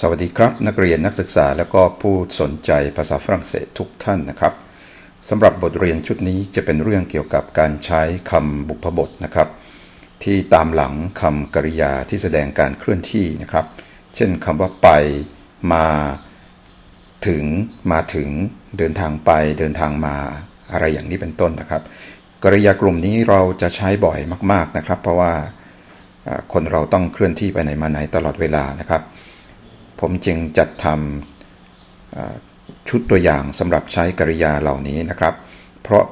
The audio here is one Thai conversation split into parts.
สวัสดีครับ นักเรียนนักศึกษาและก็ผู้สนใจภาษาฝรั่งเศสทุกท่านนะครับสำหรับบทเรียนชุดนี้จะเป็นเรื่องเกี่ยวกับการใช้คำบุพบทนะครับ ที่ตามหลังคำกริยาที่แสดงการเคลื่อนที่นะครับ เช่นคำว่าไปมาถึงมาถึงเดินทางไปเดินทางมาอะไรอย่างนี้เป็นต้นนะครับ กริยากลุ่มนี้เราจะใช้บ่อยมาก ๆนะครับ เพราะว่าอ่าคนเราต้องเคลื่อนที่ไปไหนมาไหนตลอดเวลานะครับ ผมจึงจัดทำชุดตัวอย่างสำหรับใช้กริยาเหล่านี้นะครับ เพราะ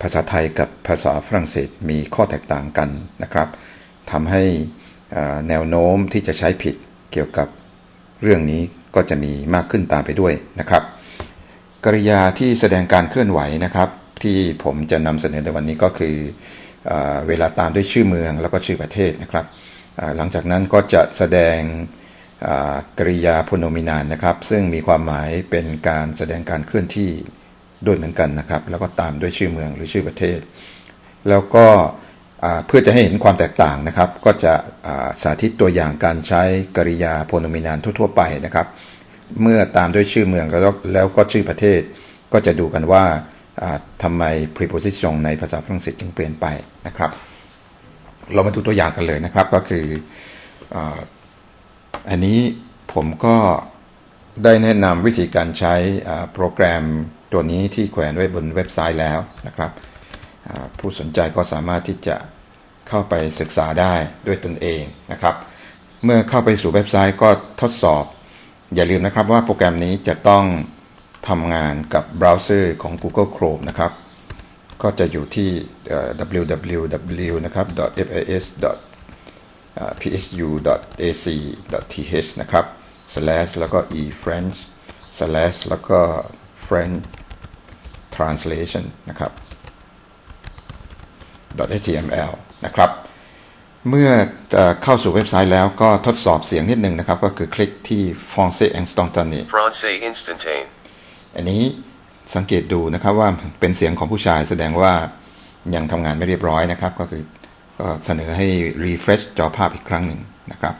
ภาษาไทยกับภาษาฝรั่งเศสมีข้อแตกต่างกันนะครับทำให้แนวโน้มที่จะใช้ผิดเกี่ยวกับเรื่องนี้ก็จะมีมากขึ้นตามไปด้วยนะครับ กริยาที่แสดงการเคลื่อนไหวนะครับ ที่ผมจะนำเสนอในวันนี้ก็คือเอเวลาตามด้วยชื่อเมืองแล้วก็ชื่อประเทศนะครับหลังจากนั้นก็จะแสดง กริยาพโนมินานนะครับ ซึ่งมีความหมายเป็นการแสดงการเคลื่อนที่ด้วยเหมือนกันนะครับ แล้วก็ตามด้วยชื่อเมืองหรือชื่อประเทศ แล้วก็เพื่อจะให้เห็นความแตกต่างนะครับ ก็จะาสาธิตตัวอย่างการใช้กริยาพโนมินานทั่ว ๆ ไปนะครับ เมื่อตามด้วยชื่อเมืองแล้วแล้วก็ชื่อประเทศ ก็จะดูกันว่าาทำไม preposition ในภาษาฝรั่งเศสจึงเปลี่ยนไปนะครับ เรามาดูตัวอย่างกันเลยนะครับก็คืออ อันนี้ผมก็ได้แนะนำวิธีการใช้โปรแกรมตัวนี้ที่แขวนไว้บนเว็บไซต์แล้วนะครับ ผู้สนใจก็สามารถที่จะเข้าไปศึกษาได้ด้วยตนเองนะครับ เมื่อเข้าไปสู่เว็บไซต์ก็ทดสอบ อย่าลืมนะครับว่าโปรแกรมนี้จะต้องทำงานกับเบราว์เซอร์ของ Google Chrome นะครับ ก็จะอยู่ที่ www นะครับ fis psu.ac.th นะครับ slash แล้วก็ e french slash แล้วก็ french translation นะครับ .html นะครับ เมื่อเอ่อเข้าสู่เว็บไซต์แล้วก็ทดสอบเสียงนิดหนึ่งนะครับ ก็คือคลิกที่ Français instantané Francais instantane. อันนี้สังเกตดูนะครับว่าเป็นเสียงของผู้ชายแสดงว่ายังทำงานไม่เรียบร้อยนะครับ ก็คือ ก็เสนอให้ refresh จอภาพอีกครั้งหนึ่งนะครับ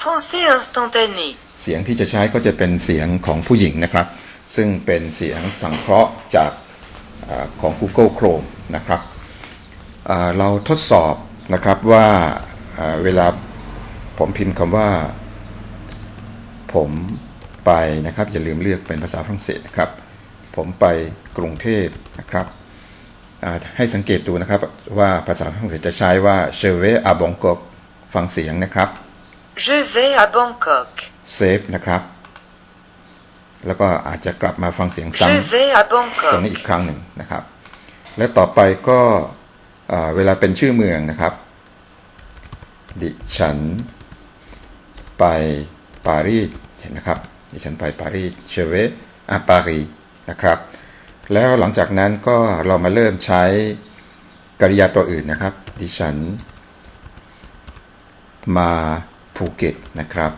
Français instantané. เสียงที่จะใช้ก็จะเป็นเสียงของผู้หญิงนะครับ ซึ่งเป็นเสียงสังเคราะห์จากอาของ Google Chrome นะครับอ่าเราทดสอบนะครับว่าอ่าเวลาผมพิมพ์คำว่า ผมไปนะครับ อย่าลืมเลือกเป็นภาษาฝรั่งเศสนะครับ ผมไปกรุงเทพนะครับอ่า ให้สังเกตดูนะครับว่าภาษาฝรั่งเศสจะใช้ว่า je vais à Bangkok ฟังเสียงนะครับ Je vais à Bangkok. เซฟนะครับ แล้วก็อาจจะกลับมาฟังเสียงซ้ Je vais à ำตรง Bangkok. นี้อีกครั้งหนึ่งนะครับ และต่อไปก็เอ่อเวลาเป็นชื่อเมืองนะครับ ดิฉันไปปารีสเห็นนะครับ ดิฉันไปปารีสเชเวอาปารีนะครับ แล้วหลังจากนั้นก็เรามาเริ่มใช้กริยาตัวอื่นนะครับ ดิฉัน มาภูเก็ตนะครับ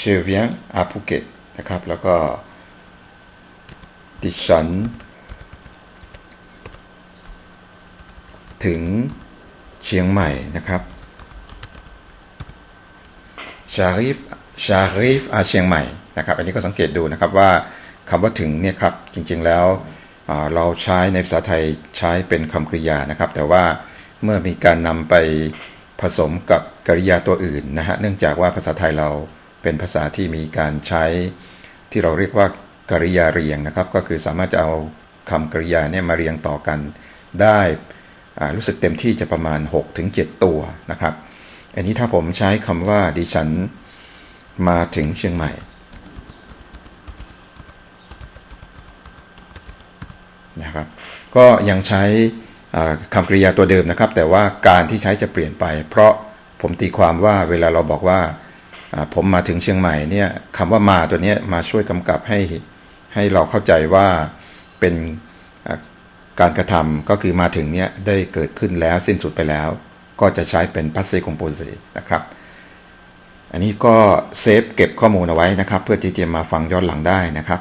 je viens à Phuket นะครับ แล้วก็ ดิฉัน ถึงเชียงใหม่นะครับ j'arrive j'arrive à เชียงใหม่นะครับ อันนี้ก็สังเกตดูนะครับว่า คำว่าถึงเนี่ยครับจริงๆแล้วเราใช้ในภาษาไทยใช้เป็นคำกริยานะครับ แต่ว่าเมื่อมีการนำไปผสมกับกริยาตัวอื่นนะฮะเนื่องจากว่าภาษาไทยเราเป็นภาษาที่มีการใช้ที่เราเรียกว่ากริยาเรียงนะครับ ก็คือสามารถจะเอาคำกริยาเนี่ยมาเรียงต่อกันได้รู้สึกเต็มที่จะประมาณ 6-7 ตัวนะครับ อันนี้ถ้าผมใช้คำว่าดิฉันมาถึงเชียงใหม่ นะครับ ก็ยังใช้คำกริยาตัวเดิมนะครับ แต่ว่าการที่ใช้จะเปลี่ยนไป เพราะผมตีความว่าเวลาเราบอกว่าผมมาถึงเชียงใหม่เนี่ยคำว่ามาตัวนี้มาช่วยกำกับให้ให้เราเข้าใจว่าเป็นการกระทำก็คือมาถึงเนี่ยได้เกิดขึ้นแล้วสิ้นสุดไปแล้ว ก็จะใช้เป็น passé composé นะครับอันนี้ก็เซฟเก็บข้อมูลเอาไว้นะครับ เพื่อที่จะมาฟังย้อนหลังได้นะครับ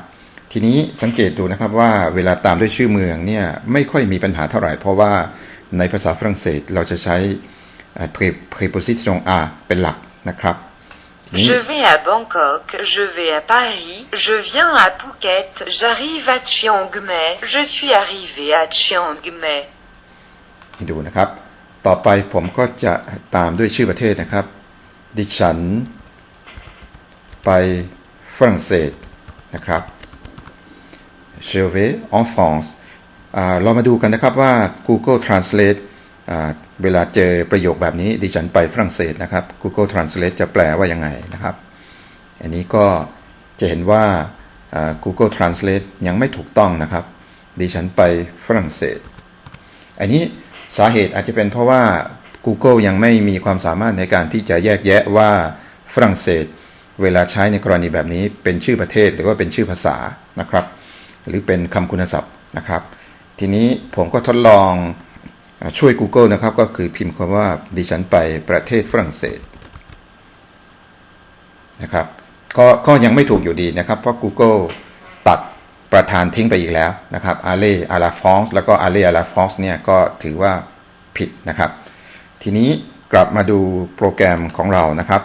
ทีนี้สังเกตดูนะครับว่าเวลาตามด้วยชื่อเมืองเนี่ยไม่ค่อยมีปัญหาเท่าไหร่เพราะว่าในภาษาฝรั่งเศสเราจะใช้อ่า pré- préposition à เป็นหลักนะครับทีนี้ Je vais à Bangkok, je vais à Paris, je viens à Phuket, j'arrive à Chiang Mai, je suis arrivé à Chiang Mai. ให้ดูนะครับ ต่อไปผมก็จะตามด้วยชื่อประเทศนะครับ ดิฉัน ไปฝรั่งเศสนะครับ Je vais en France เรามาดูกันนะครับว่า Google Translate เวลาเจอประโยคแบบนี้ดิฉันไปฝรั่งเศสนะครับ Google Translate จะแปลว่ายังไงนะครับ อันนี้ก็จะเห็นว่าอ่า Google Translate ยังไม่ถูกต้องนะครับ ดิฉันไปฝรั่งเศส อันนี้สาเหตุอาจจะเป็นเพราะว่า Google ยังไม่มีความสามารถในการที่จะแยกแยะว่าฝรั่งเศส เวลาใช้ในกรณีแบบนี้เป็นชื่อประเทศหรือว่าเป็นชื่อภาษานะครับ หรือเป็นคำคุณศัพท์นะครับ ทีนี้ผมก็ทดลองช่วย Google นะครับ ก็คือพิมพ์คำว่าดิฉันไปประเทศฝรั่งเศสนะครับก็ก็ยังไม่ถูกอยู่ดีนะครับ เพราะ Google ตัดประธานทิ้งไปอีกแล้วนะครับ Aller à la France แล้วก็ Aller à la France เนี่ยก็ถือว่าผิดนะครับ ทีนี้กลับมาดูโปรแกรมของเรานะครับ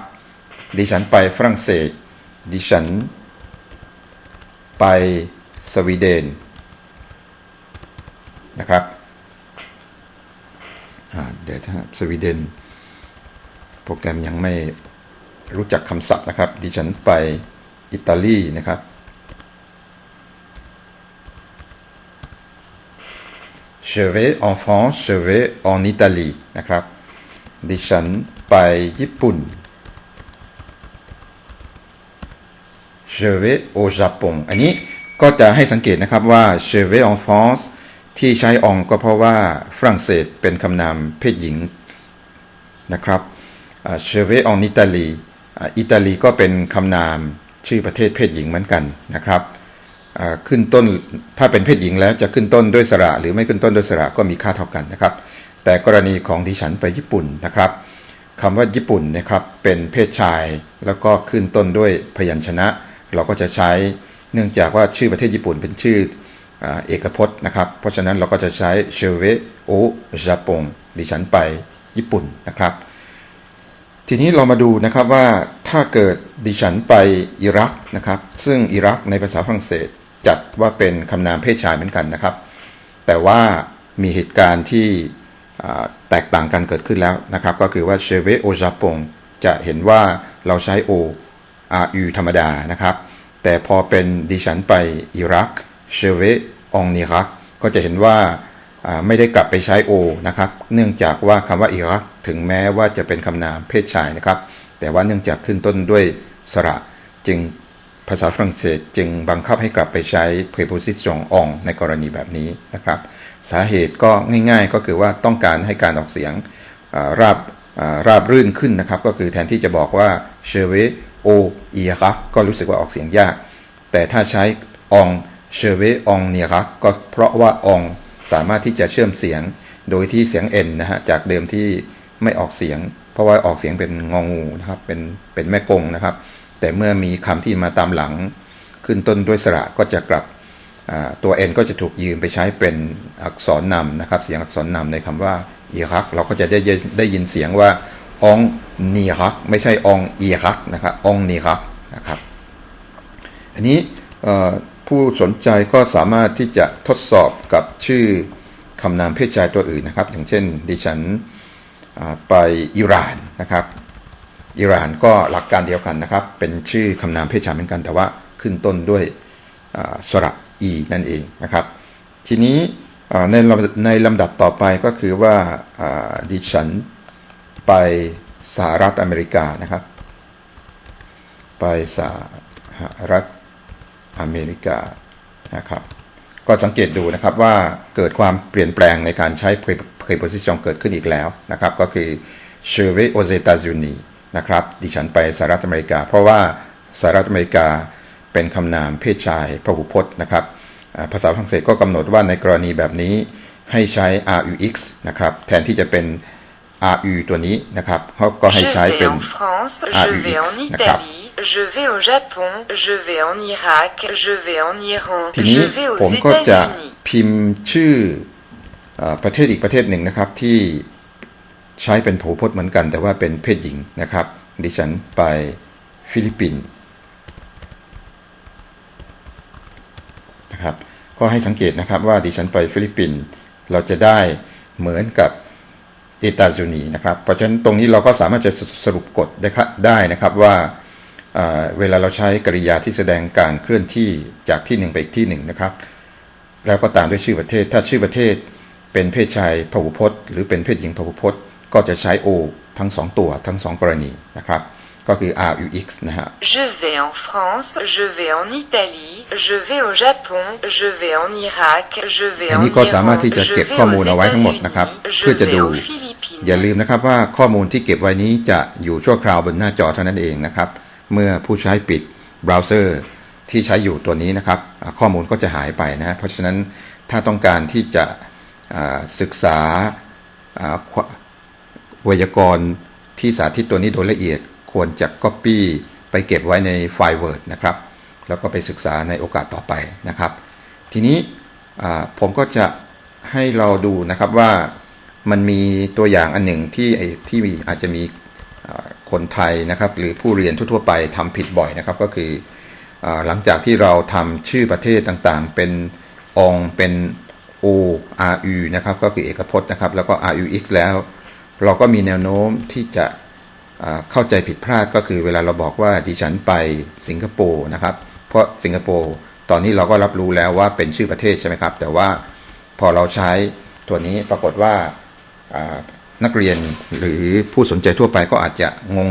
ดิฉันไปฝรั่งเศส ดิฉันไป สวีเดนนะครับเดี๋ยวถ้าสวีเดน โปรแกรมยังไม่รู้จักคำศัพท์นะครับ ดิฉันไปอิตาลีนะครับ Je vais en France je vais en Italie นะครับ ดิฉันไปญี่ปุ่น Je vais au Japon อันนี้ ก็จะให้สังเกตนะครับว่า Je vais en France ที่ใช้ en ก็เพราะว่าฝรั่งเศสเป็นคำนามเพศหญิงนะครับอ่า Je vais en Italie อิตาลีก็เป็นคำนามชื่อประเทศเพศหญิงเหมือนกันนะครับขึ้นต้นถ้าเป็นเพศหญิงแล้วจะขึ้นต้นด้วยสระ หรือไม่ขึ้นต้นด้วยสระก็มีค่าเท่ากันนะครับ แต่กรณีของดิฉันไปญี่ปุ่นนะครับคำว่าญี่ปุ่นนะครับเป็นเพศชายแล้วก็ขึ้นต้นด้วยพยัญชนะ เราก็จะใช้ เนื่องจากว่าชื่อประเทศญี่ปุ่นเป็นชื่ออเอกพจน์นะครับ เพราะฉะนั้นเราก็จะใช้เชเวโอญี่ปุ่นดิฉันไปญี่ปุ่นนะครับ ทีนี้เรามาดูนะครับว่าถ้าเกิดดิฉันไปอิรักนะครับ ซึ่งอิรักในภาษาฝรั่งเศสจัดว่าเป็นคำนามเพศชายเหมือนกันนะครับ แต่ว่ามีเหตุการณ์ที่แตกต่างกันเกิดขึ้นแล้วนะครับ ก็คือว่าเชเวโอจาปงจะเห็นว่าเราใช้โออาอูธรรมดานะครับ แต่พอเป็นดิฉันไปอิรักเชเวองนิรักก็จะเห็นว่าไม่ได้กลับไปใช้โอนะครับ เนื่องจากว่าคำว่าอิรักถึงแม้ว่าจะเป็นคำนามเพศชายนะครับ แต่ว่าเนื่องจากขึ้นต้นด้วยสระจึงภาษาฝรั่งเศสจึงบังคับให้กลับไปใช้ preposition on ในกรณีแบบนี้นะครับ สาเหตุก็ง่ายๆ ก็คือว่าต้องการให้การออกเสียงราบราบรื่นขึ้นนะครับ ก็คือแทนที่จะบอกว่า c h e v e o i r a ก็รู้สึกว่าออกเสียงยาก แต่ถ้าใช้ on c h e v e on n i r a ก็เพราะว่า on สามารถที่จะเชื่อมเสียงโดยที่เสียง n นนะฮะจากเดิมที่ไม่ออกเสียง เพราะว่าออกเสียงเป็นงองูนะครับเป็นเป็นแม่กงนะครับ แต่เมื่อมีคำที่มาตามหลัง ขึ้นต้นด้วยสระก็จะกลับอ่าตัว n ก็จะถูกยืมไปใช้เป็นอักษรนำนะครับ เสียงอักษรนำในคำว่าอีรัก เราก็จะได้ได้ยินเสียงว่าอง นีรัก ไม่ใช่องอีรักนะครับองนีรักนะครับ อันนี้ผู้สนใจก็สามารถที่จะทดสอบกับชื่อคำนามเพศชายตัวอื่นนะครับ อย่างเช่น ดิฉันไปอิหร่านนะครับอิหร่านก็หลักการเดียวกันนะครับ เป็นชื่อคำนามเพศชายเหมือนกัน แต่ว่าขึ้นต้นด้วยสระอีนั่นเองนะครับ ทีนี้ในลำในลำดับต่อไปก็คือว่าดิฉันไป สหรัฐอเมริกานะครับ ไปสหรัฐอเมริกานะครับ ก็สังเกตดูนะครับว่าเกิดความเปลี่ยนแปลงในการใช้ preposition เกิดขึ้นอีกแล้วนะครับ ก็คือ je vais aux États-Unis นะครับดิฉันไปสหรัฐอเมริกา เพราะว่าสหรัฐอเมริกาเป็นคำนามเพศชายพหูพจน์นะครับภาษาฝรั่งเศสก็กำหนดว่าในกรณีแบบนี้ให้ใช้ rux นะครับแทนที่จะเป็น ru ตัวนี้นะครับเขาก็ให้ Je ใช้ vais เป็น en France, Ah, je vais UX, en d'accord. Italie, je vais au Japon, je vais en Irak, je vais en Iran, ทีนี้ je vais ผม aux ก็จะ États-Unis. พิมพ์ชื่อเออประเทศอีกประเทศหนึ่งนะครับ ที่ใช้เป็นผูพจน์เหมือนกัน แต่ว่าเป็นเพศหญิงนะครับ ดิฉันไปฟิลิปปินส์นะครับ ก็ให้สังเกตนะครับว่าดิฉันไปฟิลิปปินส์เราจะได้เหมือนกับ เอตาซูนีนะครับเพราะฉะนั้นตรงนี้เราก็สามารถจะสรุปกฎได้ได้นะครับว่าเวลาเราใช้กริยาที่แสดงการเคลื่อนที่จากที่หนึ่งไปอีกที่หนึ่งนะครับ แล้วก็ตามด้วยชื่อประเทศ ถ้าชื่อประเทศเป็นเพศชายพหุพจน์ หรือเป็นเพศหญิงพหุพจน์ ก็จะใช้โอทั้งสองตัวทั้งสองกรณีนะครับ ก็คือ r u x นะฮะ Je vais en France, je vais en Italie, je vais au Japon, je vais en Irak, je vais อัน en นี้ก็สามารถ Iran, ที่จะ je เก็บ vais ข้อมูล aux เอาไว้ทั้งหมด États-Unis, นะครับ je เพื่อจะ vais ดู aux Philippines. อย่าลืมนะครับว่าข้อมูลที่เก็บไว้นี้จะอยู่ชั่วคราวบนหน้าจอเท่านั้นเองนะครับ เมื่อผู้ใช้ปิดเบราว์เซอร์ที่ใช้อยู่ตัวนี้นะครับอ่าข้อมูลก็จะหายไปนะฮะเพราะฉะนั้นถ้าต้องการที่จะอ่าศึกษาอ่าควไวยากรณ์ที่สาธิตตัวนี้โดยละเอียด ควรจะ Copy ไปเก็บไว้ในไฟล์ Word นะครับ แล้วก็ไปศึกษาในโอกาสต่อไปนะครับ ทีนี้ผมก็จะให้เราดูนะครับว่ามันมีตัวอย่างอันหนึ่งที่ที่มีอาจจะมีคนไทยนะครับ หรือผู้เรียนทั่วๆไปทำผิดบ่อยนะครับ ก็คืออหลังจากที่เราทำชื่อประเทศต่างๆ เป็นองเป็น o r u นะครับ ก็คือเอกพจน์นะครับ แล้วก็ r u x แล้ว เราก็มีแนวโน้มที่จะ เข้าใจผิดพลาดก็คือเวลาเราบอกว่าดิฉันไปสิงคโปร์นะครับ เพราะสิงคโปร์ตอนนี้เราก็รับรู้แล้วว่าเป็นชื่อประเทศใช่ไหมครับ แต่ว่าพอเราใช้ตัวนี้ปรากฏว่านักเรียนหรือผู้สนใจทั่วไปก็อาจจะ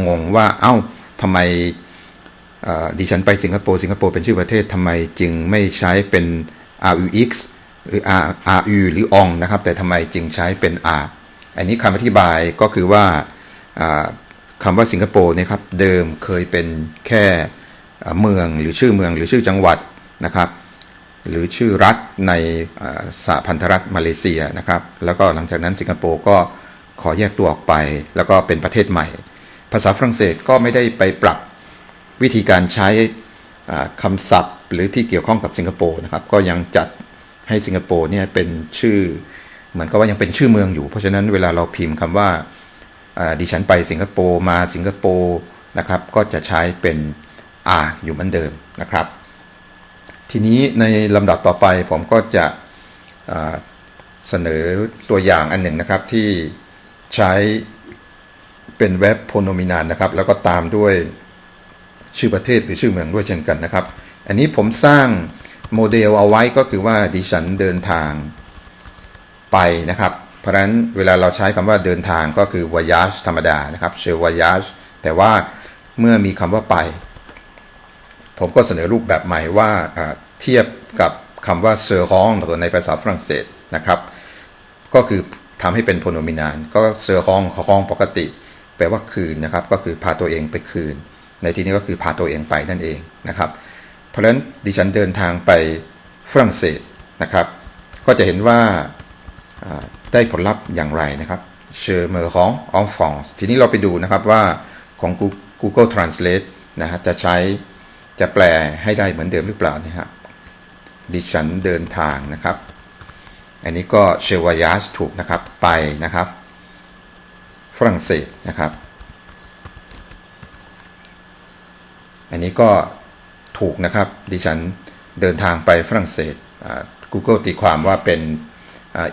งงๆว่าเอ้าทำไมดิฉันไปสิงคโปร์สิงคโปร์เป็นชื่อประเทศทำไมจึงไม่ใช้เป็น RUX หรือ R RU หรือองนะครับ แต่ทำไมจึงใช้เป็น R อันนี้คำอธิบายก็คือว่า คำว่าสิงคโปร์เนยครับเดิมเคยเป็นแค่เมืองหรือชื่อเมืองหรือชื่อจังหวัดนะครับ หรือชื่อรัฐในสหพันธรัฐมาเลเซียนะครับ แล้วก็หลังจากนั้นสิงคโปร์ก็ขอแยกตัวออกไป แล้วก็เป็นประเทศใหม่ ภาษาฝรั่งเศสก็ไม่ได้ไปปรับวิธีการใช้คำศัพท์ หรือที่เกี่ยวข้องกับสิงคโปร์นะครับ ก็ยังจัดให้สิงคโปร์เนี่ยเป็นชื่อ เหมือนกับว่ายังเป็นชื่อเมืองอยู่ เพราะฉะนั้นเวลาเราพิมพ์คำว่า ดิฉันไปสิงคโปร์มาสิงคโปร์นะครับ ก็จะใช้เป็น R อยู่เหมือนเดิมนะครับ ทีนี้ในลำดับต่อไปผมก็จะเสนอตัวอย่างอันหนึ่งนะครับที่ใช้เป็นเว็บโพโนมินานนะครับ แล้วก็ตามด้วยชื่อประเทศหรือชื่อเมืองด้วยเช่นกันนะครับ อันนี้ผมสร้างโมเดลเอาไว้ก็คือว่าดิฉันเดินทางไปนะครับ เพราะฉะนั้นเวลาเราใช้คำว่าเดินทางก็คือ voyage ธรรมดานะครับเช voyage แต่ว่าเมื่อมีคำว่าไป ผมก็เสนอรูปแบบใหม่ว่าเทียบกับคำว่า se rendre ในภาษาฝรั่งเศสนะครับ ก็คือทำให้เป็นพโนมินาน ก็ se rendre คองปกติ แปลว่าคืนนะครับ ก็คือพาตัวเองไปคืน ในที่นี้ก็คือพาตัวเองไปนั่นเองนะครับ เพราะฉะนั้นดิฉันเดินทางไปฝรั่งเศสนะครับ ก็จะเห็นว่า ได้ผลลัพธ์อย่างไรนะครับเชอร์เมอร์ของ en France ทีนี้เราไปดูนะครับว่าของ Google Translate นะฮะจะใช้จะแปลให้ได้เหมือนเดิมหรือเปล่านะฮะดิฉันเดินทางนะครับ อันนี้ก็เชวายาชถูกนะครับไปนะครับ ฝรั่งเศสนะครับ อันนี้ก็ถูกนะครับดิฉันเดินทางไปฝรั่งเศส Google ตีความว่าเป็น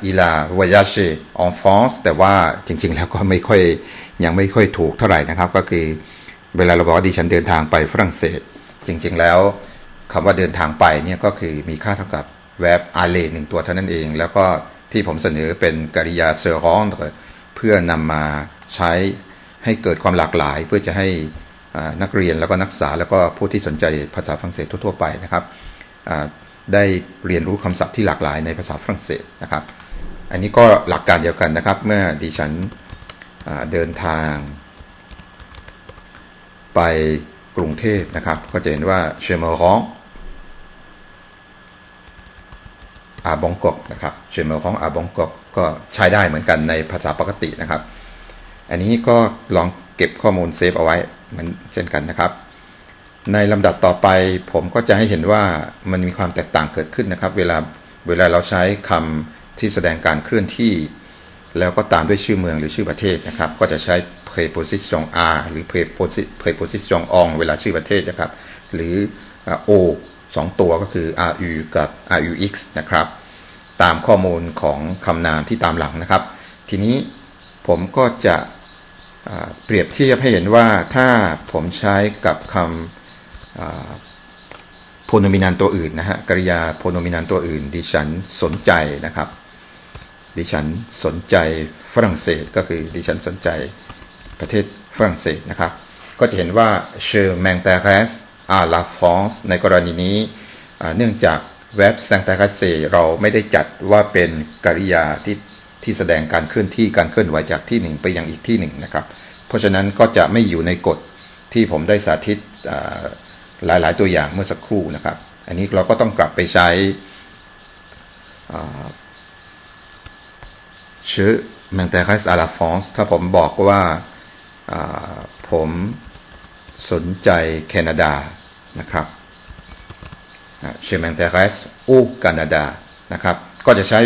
อีลา voyage en France แต่ว่าจริง ๆ แล้วก็ไม่ค่อยยังไม่ค่อยถูกเท่าไหร่นะครับ ก็คือเวลาเราบอกว่าดิฉันเดินทางไปฝรั่งเศส จริง ๆ แล้วคำว่าเดินทางไปเนี่ยก็คือมีค่าเท่ากับ verb aller หนึ่งตัวเท่านั้นเอง แล้วก็ที่ผมเสนอเป็นกริยา se rendre เพื่อนำมาใช้ให้เกิดความหลากหลาย เพื่อจะให้นักเรียนแล้วก็นักศึกษาแล้วก็ผู้ที่สนใจภาษาฝรั่งเศสทั่วๆไปนะครับ ได้เรียนรู้คำศัพท์ที่หลากหลายในภาษาฝรั่งเศสนะครับ อันนี้ก็หลักการเดียวกันนะครับ เมื่อดิฉันเดินทาง ไปกรุงเทพนะครับ ก็จะเห็นว่าเชมอร้องอาบองกอกนะครับเชมอร้องอาบงกอกก็ใช้ได้เหมือนกันในภาษาปกตินะครับ อันนี้ก็ลองเก็บข้อมูลเซฟเอาไว้เหมือนเช่นกันนะครับ ในลำดับต่อไปผมก็จะให้เห็นว่ามันมีความแตกต่างเกิดขึ้นนะครับ เวลาเวลาเราใช้คำที่แสดงการเคลื่อนที่ แล้วก็ตามด้วยชื่อเมืองหรือชื่อประเทศนะครับ ก็จะใช้ preposition r หรือ preposi- preposition on เวลาชื่อประเทศนะครับ หรือ o สองตัวก็คือ ru กับ rux นะครับ ตามข้อมูลของคำนามที่ตามหลังนะครับ ทีนี้ผมก็จะเปรียบเทียบให้เห็นว่าถ้าผมใช้กับคำ โพโนมินันตัวอื่นนะฮะกริยาโพโนมินันตัวอื่น ดิฉันสนใจนะครับ ดิฉันสนใจฝรั่งเศสก็คือดิฉันสนใจประเทศฝรั่งเศสนะครับ ก็จะเห็นว่า je m'intéresse à la France ในกรณีนี้เนื่องจาก verb s'intéresser เราไม่ได้จัดว่าเป็นกริยาที่ที่แสดงการเคลื่อนที่การเคลื่อนไหวจากที่หนึ่งไปยังอีกที่หนึ่งนะครับ เพราะฉะนั้นก็จะไม่อยู่ในกฎที่ผมได้สาธิต หลาย ๆ ตัวอย่างเมื่อสักครู่นะครับ อันนี้เราก็ต้องกลับไปใช้ชื่อ m'intéresse à la France ถ้าผมบอกว่าาผมสนใจแคนาดานะครับอ่า je m'intéresse au Canada นะครับ ก็จะใช้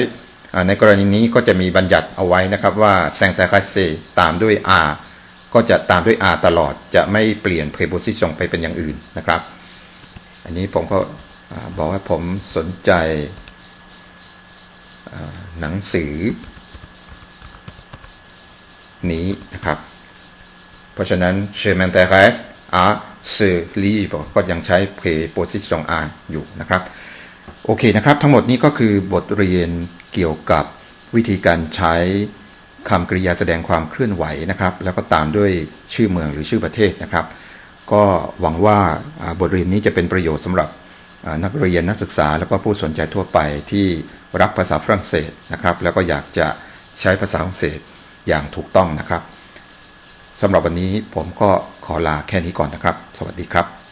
ในกรณีนี้ก็จะมีบัญญัติเอาไว้นะครับว่า s'intéresse ตามด้วย r ก็จะตามด้วย r ตลอดจะไม่เปลี่ยน preposition ไปเป็นอย่างอื่นนะครับ อันนี้ผมก็บอกว่าผมสนใจหนังสือ นี้นะครับ เพราะฉะนั้น je m'intéresse à ce livre ก็ยังใช้ preposition r อยู่นะครับ โอเคนะครับ ทั้งหมดนี้ก็คือบทเรียนเกี่ยวกับวิธีการใช้ คำกริยาแสดงความเคลื่อนไหวนะครับ แล้วก็ตามด้วยชื่อเมืองหรือชื่อประเทศนะครับ ก็หวังว่าบทเรียนนี้จะเป็นประโยชน์สำหรับนักเรียนนักศึกษา แล้วก็ผู้สนใจทั่วไปที่รักภาษาฝรั่งเศสนะครับ แล้วก็อยากจะใช้ภาษาฝรั่งเศสอย่างถูกต้องนะครับสำหรับวันนี้ผมก็ขอลาแค่นี้ก่อนนะครับ สวัสดีครับ